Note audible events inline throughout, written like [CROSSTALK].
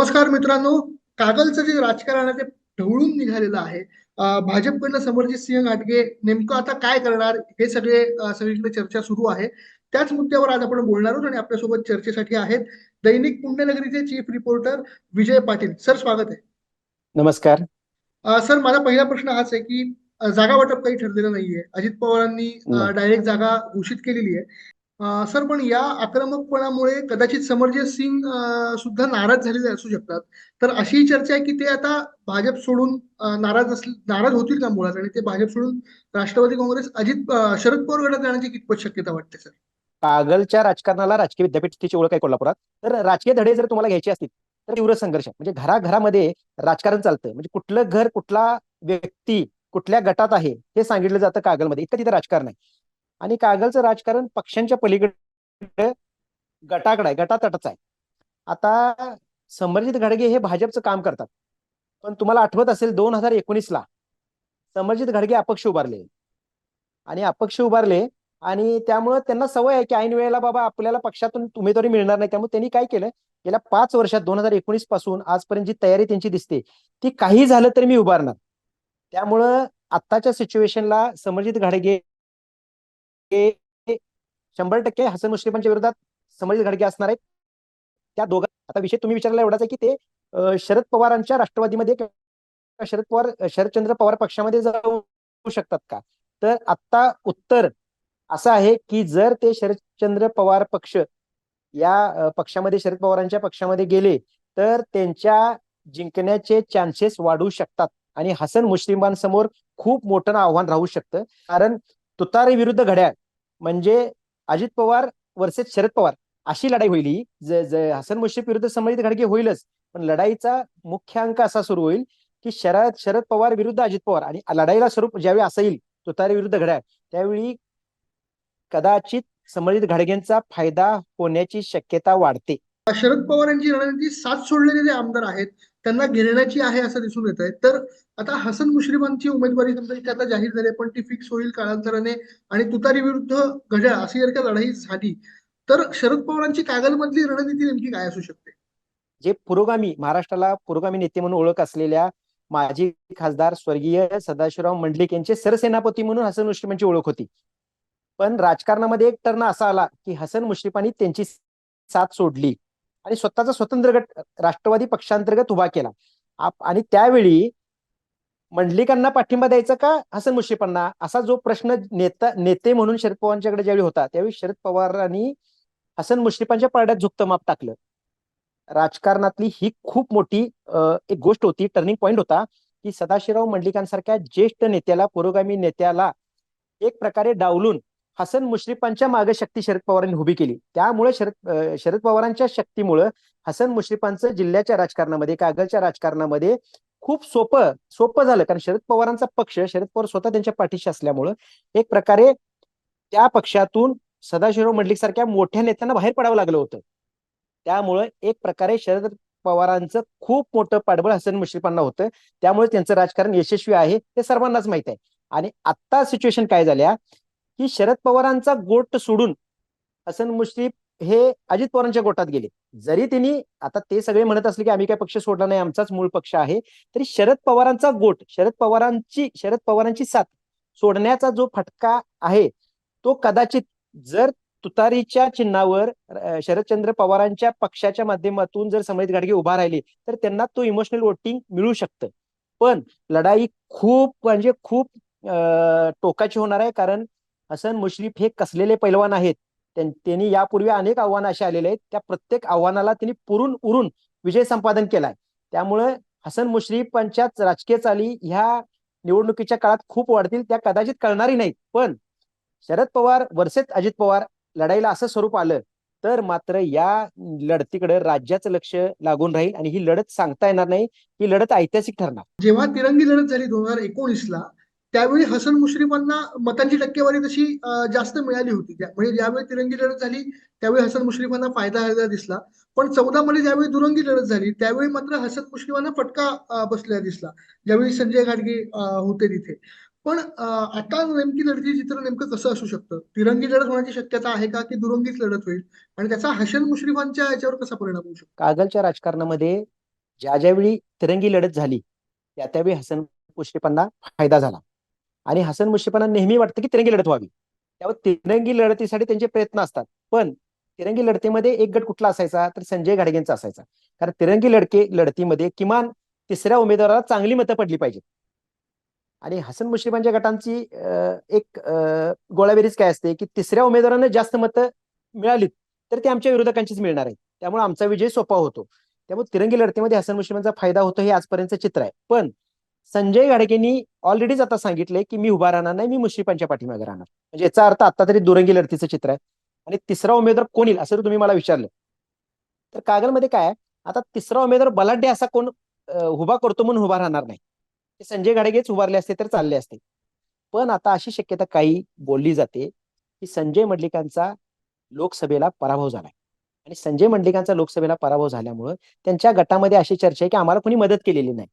नमस्कार मित्रांनो. कागलचं जे राजकारण आहे ते ढवळून निघालेलं आहे. भाजपकडनं समरजित सिंह घाटगे नेमकं आता काय करणार हे सगळे सगळीकडे चर्चा सुरू आहे. त्याच मुद्द्यावर आज आपण बोलणार आहोत आणि आपल्यासोबत चर्चेसाठी आहेत दैनिक पुण्यनगरीचे chief reporter Vijay Patil. Sir स्वागत आहे. नमस्कार. सर माझा पहिला प्रश्न हाच आहे की जागा वाटप काही ठरलेलं नाहीये. अजित पवारांनी. डायरेक्ट जागा घोषित केलेली आहे. सर पण या आक्रमकपणामुळे कदाचित समरजित सिंग सुद्धा नाराज झालेले असू शकतात. तर अशी चर्चा आहे की ते आता भाजप सोडून नाराज असले नाराज होतील का मुळात? आणि ते भाजप सोडून राष्ट्रवादी काँग्रेस अजित शरद पवार गटात जाण्याची कितपत शक्यता वाटते सर? कागलच्या राजकारणाला राजकीय विद्यापीठ ओळख आहे कोल्हापुरात. तर राजकीय धडे जर तुम्हाला घ्यायचे असतील तर तीव्र संघर्ष. म्हणजे घराघरामध्ये राजकारण चालतं म्हणजे कुठलं घर कुठला व्यक्ती कुठल्या गटात आहे हे सांगितलं जातं कागलमध्ये. इतकं तिथं राजकारण आहे. आणि कागलचं राजकारण पक्षांच्या पलीकडे गटाकडे आहे गटातटच आहे. आता समरजित घडगे हे भाजपचं काम करतात. पण तुम्हाला आठवत असेल दोन हजार एकोणीसला समरजित घडगे अपक्ष उभारले. आणि अपक्ष उभारले आणि त्यामुळं त्यांना सवय आहे की ऐन वेळेला बाबा आपल्याला पक्षातून उमेदवारी मिळणार नाही. त्यामुळे त्यांनी काय केलं? गेल्या पाच वर्षात दोन हजार एकोणीसपासून आजपर्यंत जी तयारी त्यांची दिसते ती काही झालं तरी मी उभारणार. त्यामुळं आत्ताच्या सिच्युएशनला समरजित घाडगे हे शंभर टक्के हसन मुश्रीफांच्या विरोधात समरजित घडके असणार आहेत. त्या दोघा आता विषय तुम्ही विचारला एवढाच आहे की ते शरद पवारांच्या राष्ट्रवादीमध्ये शरद पवार शरदचंद्र पवार पक्षामध्ये जाऊ शकतात का? तर आता उत्तर असं आहे की जर ते शरदचंद्र पवार पक्ष या पक्षामध्ये शरद पवारांच्या पक्षामध्ये गेले तर त्यांच्या जिंकण्याचे चान्सेस वाढू शकतात. आणि हसन मुश्रीफांसमोर खूप मोठं आव्हान राहू शकतं. कारण तुतारी विरुद्ध घड्याळ म्हणजे अजित पवार वर्सेस शरद पवार. अशी लढाई होईल ही. हसन मुश्रीफ विरुद्ध संबंधित घडगे होईलच. पण लढाईचा मुख्य अंक असा सुरू होईल की शरद शरद पवार विरुद्ध अजित पवार आणि लढाईला स्वरूप ज्यावेळी असं येईल तुतारी विरुद्ध घड्याळ त्यावेळी कदाचित संबंधित घडगेंचा फायदा होण्याची शक्यता वाढते. शरद पवार यांची रणनीती साथ सोडलेले आमदार आहेत. त्यांना घेण्याची आहे असं दिसून येत आहे तर आता हसन मुश्रीफांची उमेदवारी समजा आता जाहीर झाली पण ती फिक्स होईल काळांतराने आणि तुतारी विरुद्ध घड्याळ अशी जर का लढाई झाली तर शरद पवारांची कागलमधली रणनीती नेमकी काय असू शकते? जे पुरोगामी महाराष्ट्राला पुरोगामी नेते म्हणून ओळख असलेल्या माजी खासदार स्वर्गीय सदाशिवराव मंडलिक यांचे सरसेनापती म्हणून हसन मुश्रीफांची ओळख होती. पण राजकारणामध्ये एक टर्न असा आला की हसन मुश्रीफांनी त्यांची साथ सोडली. आणि स्वतःचा स्वतंत्र गट राष्ट्रवादी पक्षांतर्गत उभा केला. आणि त्यावेळी मंडलिकांना पाठिंबा द्यायचा का? हसन मुश्रीफांना? असा जो प्रश्न नेता नेते म्हणून शरद पवारांच्याकडे ज्यावेळी होता त्यावेळी शरद पवारांनी हसन मुश्रीफांच्या पारड्यात झुकतं माप टाकलं. राजकारणातली ही खूप मोठी एक गोष्ट होती टर्निंग पॉइंट होता की सदाशिवराव मंडलिकांसारख्या ज्येष्ठ नेत्याला पुरोगामी नेत्याला एक प्रकारे डावलून हसन मुश्रीफांच्या मागे शक्ती शरद पवारांनी उभी केली. त्यामुळे शरद शरद पवारांच्या शक्तीमुळं हसन मुश्रीफांचं जिल्ह्याच्या राजकारणामध्ये कागलच्या राजकारणामध्ये खूप सोपं सोपं झालं. कारण शरद पवारांचा पक्ष शरद पवार स्वतः त्यांच्या पाठीशी असल्यामुळं एक प्रकारे त्या पक्षातून सदाशिवराव मंडलिक सारख्या मोठ्या नेत्यांना बाहेर पडावं लागलं होतं. त्यामुळे एक प्रकारे शरद पवारांचं खूप मोठं पाठबळ हसन मुश्रीफांना होतं. त्यामुळे त्यांचं राजकारण यशस्वी आहे हे सर्वांनाच माहीत आहे. आणि आत्ता सिच्युएशन काय झाल्या की शरद पवारांचा गोट सोडून हसन मुश्रीफ हे अजित पवारांच्या गोटात गेले. जरी त्यांनी आता ते सगळे म्हणत असले की आम्ही काय पक्ष सोडला नाही आमचाच मूळ पक्ष आहे तरी शरद पवारांचा गोट शरद पवारांची शरद पवारांची साथ सोडण्याचा जो फटका आहे तो कदाचित जर तुतारीच्या चिन्हावर शरदचंद्र पवारांच्या पक्षाच्या माध्यमातून जर समजित गाडगे उभा राहिले तर त्यांना तो इमोशनल वोटिंग मिळू शकतं. पण लढाई खूप म्हणजे खूप टोकाची होणार आहे कारण हसन मुश्रीफ हे कसलेले पैलवान आहेत? त्यांनी यापूर्वी अनेक आव्हानं असे आलेले आहेत. त्या प्रत्येक आव्हानाला त्यांनी पुरून उरून विजय संपादन केलाय. त्यामुळे हसन मुश्रीफांच्या राजकीय चाली ह्या निवडणुकीच्या काळात खूप वाढतील त्या कदाचित कळणारही नाहीत. पण शरद पवार वर्सेस अजित पवार लढाईला असं स्वरूप आलं तर मात्र या लढतीकडे राज्याचं लक्ष लागून राहील आणि ही लढत सांगता येणार नाही ही लढत ऐतिहासिक ठरणार. जेव्हा तिरंगी लढत झाली दोन हजार एकोणीसला त्यावेळी हसन मुश्रीफांना मतांची टक्केवारी तशी जास्त मिळाली होती. त्या- म्हणजे ज्यावेळी तिरंगी लढत झाली त्यावेळी हसन मुश्रीफांना फायदा झालेला दिसला. पण चौदा मध्ये ज्यावेळी दुरंगी लढत झाली त्यावेळी मात्र हसन मुश्रीफांना फटका बसलेला दिसला. ज्यावेळी संजय घाटगे होते तिथे. पण आता नेमकी लढतीचे चित्र नेमकं कसं असू शकतं? तिरंगी लढत होण्याची शक्यता आहे का की दुरंगीच लढत होईल? आणि त्याचा हसन मुश्रीफांच्या याच्यावर कसा परिणाम होऊ शकतो? कागलच्या राजकारणामध्ये ज्या ज्यावेळी तिरंगी लढत झाली त्या त्यावेळी हसन मुश्रीफांना फायदा झाला. आणि हसन मुश्रीफांना नेहमी वाटतं की तिरंगी लढत व्हावी. त्यामुळे तिरंगी लढतीसाठी त्यांचे प्रयत्न असतात. पण तिरंगी लढतीमध्ये एक गट कुठला असायचा? तर संजय घाडगेंचा असायचा. कारण तिरंगी लढके लढतीमध्ये किमान तिसऱ्या उमेदवाराला चांगली मतं पडली पाहिजेत. आणि हसन मुश्रीफांच्या गटांची एक गोळाबेरीज काय असते की तिसऱ्या उमेदवारांना जास्त मतं मिळालीत तर ते आमच्या विरोधकांचीच मिळणार आहे. त्यामुळे आमचा विजय सोपा होतो. त्यामुळे तिरंगी लढतीमध्ये हसन मुश्रीफांचा फायदा होतो हे आजपर्यंतचं चित्र आहे. पण संजय घाडगेंनी ऑलरेडीच आता सांगितलंय की मी उभा राहणार नाही मी मुश्रीफांच्या पाठीमागे राहणार. म्हणजे याचा अर्थ आता तरी दुरंगी लढतीचं चित्र आहे. आणि तिसरा उमेदवार कोण येईल असं तुम्ही मला विचारलं तर कागलमध्ये काय आता तिसरा उमेदवार बलाढ्य असा कोण उभा करतो म्हणून उभा राहणार नाही. ते संजय गाडगेच उभारले असते तर चालले असते. पण आता अशी शक्यता काही बोलली जाते की संजय मंडलिकांचा लोकसभेला पराभव झालाय. आणि संजय मंडलिकांचा लोकसभेला पराभव झाल्यामुळं त्यांच्या गटामध्ये अशी चर्चा आहे की आम्हाला कोणी मदत केलेली नाही.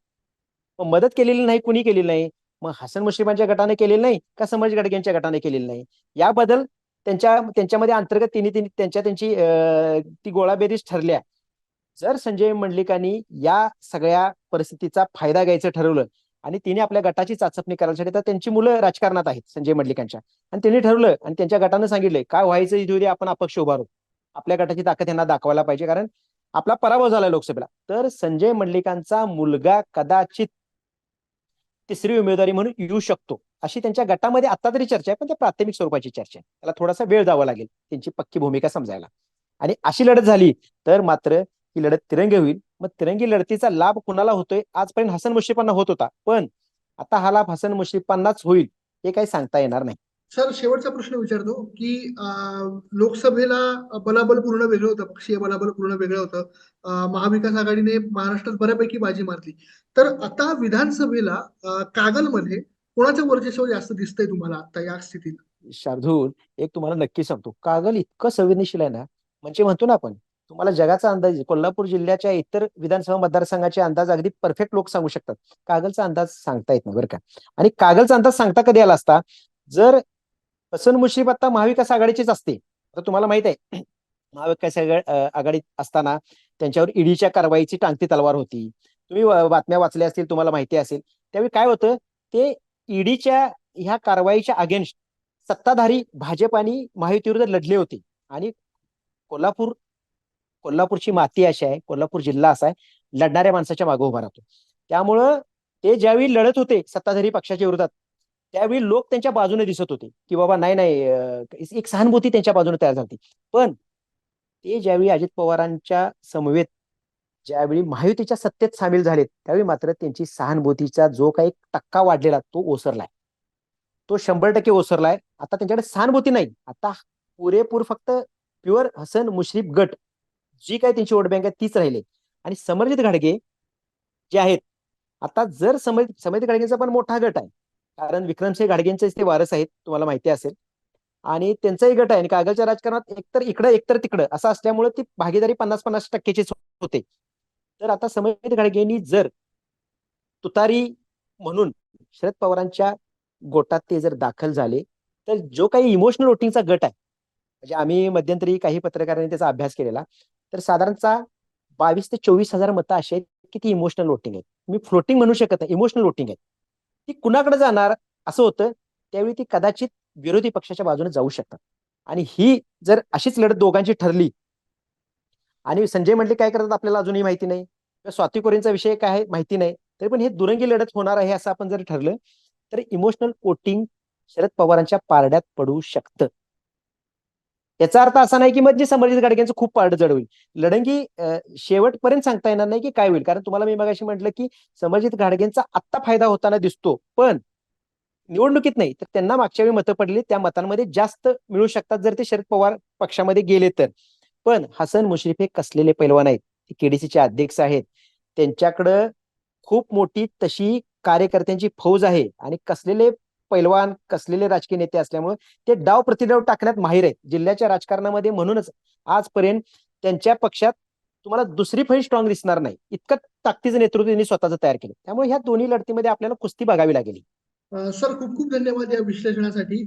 मग मदत केलेली नाही कुणी केलेली नाही? मग हसन मुश्रीफांच्या गटाने केलेली नाही का समज गडगेंच्या गटाने केलेलं नाही? याबद्दल त्यांच्या त्यांच्यामध्ये अंतर्गत तिन्ही तिन्ही त्यांच्या त्यांची अं, ती गोळाबेरीज ठरल्या. जर संजय मंडलिकांनी या सगळ्या परिस्थितीचा फायदा घ्यायचं ठरवलं आणि तिने आपल्या गटाची चाचपणी करायसाठी तर त्यांची मुलं राजकारणात आहेत संजय मंडलिकांच्या. आणि त्यांनी ठरवलं आणि त्यांच्या गटानं सांगितलंय काय व्हायचं इथे आपण अपक्ष उभारू आपल्या गटाची ताकद त्यांना दाखवायला पाहिजे कारण आपला पराभव झाला लोकसभेला. तर संजय मंडलिकांचा मुलगा कदाचित तिसरी उमेदवारी म्हणून येऊ शकतो. अशी त्यांच्या गटामध्ये आता तरी चर्चा आहे पण त्या प्राथमिक स्वरूपाची चर्चा आहे. त्याला थोडासा वेळ द्यावा लागेल त्यांची पक्की भूमिका समजायला. आणि अशी लढत झाली तर मात्र ही लढत तिरंगी होईल. मग तिरंगी लढतीचा लाभ कुणाला होतोय? आजपर्यंत हसन मुश्रीफांना होत होता. पण आता हा लाभ हसन मुश्रीफांनाच होईल हे काही सांगता येणार नाही. सर शेवटचा प्रश्न विचारतो की लोकसभेला बलाबल पूर्ण वेगळं होतं पक्षीय बलाबल पूर्ण वेगळं होतं. महाविकास आघाडीने महाराष्ट्रात बऱ्यापैकी बाजी मारली. तर आता विधानसभेला कागलमध्ये कोणाचं वर्चस्व जास्त दिसतंय तुम्हाला आता या स्थितीत? शार्दूल एक तुम्हाला नक्की सांगतो. कागल इतकं संवेदनशील आहे ना म्हणजे म्हणतो ना आपण तुम्हाला जगाचा अंदाज कोल्हापूर जिल्ह्याच्या इतर विधानसभा मतदारसंघाचे अंदाज अगदी परफेक्ट लोक सांगू शकतात. कागलचा अंदाज सांगता येत नाही बरं का. आणि कागलचा अंदाज सांगता कधी आला असता? जर हसन मुश्रीफ आता महाविकास आघाडीचीच असते. तर तुम्हाला माहीत आहे [CLEARS THROAT] महाविकास आघाडीत असताना त्यांच्यावर ईडीच्या कारवाईची टांगती तलवार होती. तुम्ही बातम्या वाचल्या असतील तुम्हाला माहिती असेल. त्यावेळी काय होतं ते ईडीच्या ह्या कारवाईच्या अगेन्स्ट सत्ताधारी भाजप आणि महायुतीविरुद्ध लढले होते. आणि कोल्हापूर कोल्हापूरची माती अशी आहे कोल्हापूर जिल्हा असा आहे लढणाऱ्या माणसाच्या मागे उभा राहतो. त्यामुळं ते ज्यावेळी लढत होते सत्ताधारी पक्षाच्या विरोधात त्यावेळी लोक त्यांच्या बाजूने दिसत होते की बाबा नाही नाही एक सहानुभूती त्यांच्या बाजूने तयार झाली. पण ते ज्यावेळी अजित पवारांच्या समवेत ज्यावेळी महायुतीच्या सत्तेत सामील झालेत त्यावेळी मात्र त्यांची सहानुभूतीचा जो काही टक्का वाढलेला तो ओसरलाय. तो शंभर टक्के ओसरलाय. आता त्यांच्याकडे सहानुभूती नाही. आता पुरेपूर फक्त प्युअर हसन मुश्रीफ गट जी काही त्यांची वोट बँक आहे तीच राहिले. आणि समर्जित घाडगे जे आहेत आता जर समर्जित समर्जित घाडगेंचा पण मोठा गट आहे कारण विक्रमसिंह गाडगेंचे ते वारस आहेत तुम्हाला माहिती असेल. आणि त्यांचाही गट आहे. आणि कागलच्या राजकारणात एकतर इकडं एकतर तिकडं असं असल्यामुळे ती भागीदारी पन्नास पन्नास टक्क्याचीच होते. तर आता समर्जित गाडगेंनी जर तुतारी म्हणून शरद पवारांच्या गोटात ते जर दाखल झाले तर जो काही इमोशनल वोटिंगचा गट आहे म्हणजे आम्ही मध्यंतरी काही पत्रकारांनी त्याचा अभ्यास केलेला तर साधारणतः बावीस ते चोवीस हजार मतं अशी आहेत की ती इमोशनल वोटिंग आहे मी फ्लोटिंग म्हणू शकत नाही इमोशनल वोटिंग आहे ती कुणाकडे जाणार? असं होतं त्यावेळी ती कदाचित विरोधी पक्षाच्या बाजूने जाऊ शकतात. आणि ही जर अशीच लढत दोघांची ठरली आणि संजय म्हटले काय करतात आपल्याला अजूनही माहिती नाही? किंवा स्वाती कोरेंचा विषय काय आहे माहिती नाही. तरी पण हे दुरंगी लढत होणार आहे असं आपण जर ठरलं तर इमोशनल कोटिंग शरद पवारांच्या पारड्यात पडू शकतं. याचा अर्थ असा नाही की मग जे संभाजी गाडग्यांचं खूप पारड जड होईल. लढंगी अं, शेवटपर्यंत सांगता येणार नाही की काय होईल. कारण तुम्हाला मी मगाशी म्हटलं की समर्जित गाडगेंचा आत्ता फायदा होताना दिसतो. पण निवडणुकीत नाही. तर त्यांना मागच्या वेळी मतं पडली. त्या मतांमध्ये जास्त मिळू शकतात जर ते शरद पवार पक्षामध्ये गेले तर. पण हसन मुश्रीफ हे कसलेले पैलवान आहेत? ते केडीसीचे अध्यक्ष आहेत. त्यांच्याकडं खूप मोठी तशी कार्यकर्त्यांची फौज आहे. आणि कसलेले पैलवान कसलेले राजकीय नेते असल्यामुळे ते डाव प्रतिडाव टाकण्यात माहीर आहेत. जिल्ह्याच्या राजकारणामध्ये म्हणूनच आजपर्यंत त्यांच्या पक्षात तुम्हाला दुसरी फळी स्ट्रॉंग दिसणार नाही. इतकं ताकदीचं नेतृत्व त्यांनी स्वतःचं तयार केलं. त्यामुळे ह्या दोन्ही लढतीमध्ये आपल्याला कुस्ती बघावी लागेल. सर खूप खूप धन्यवाद या विश्लेषणासाठी.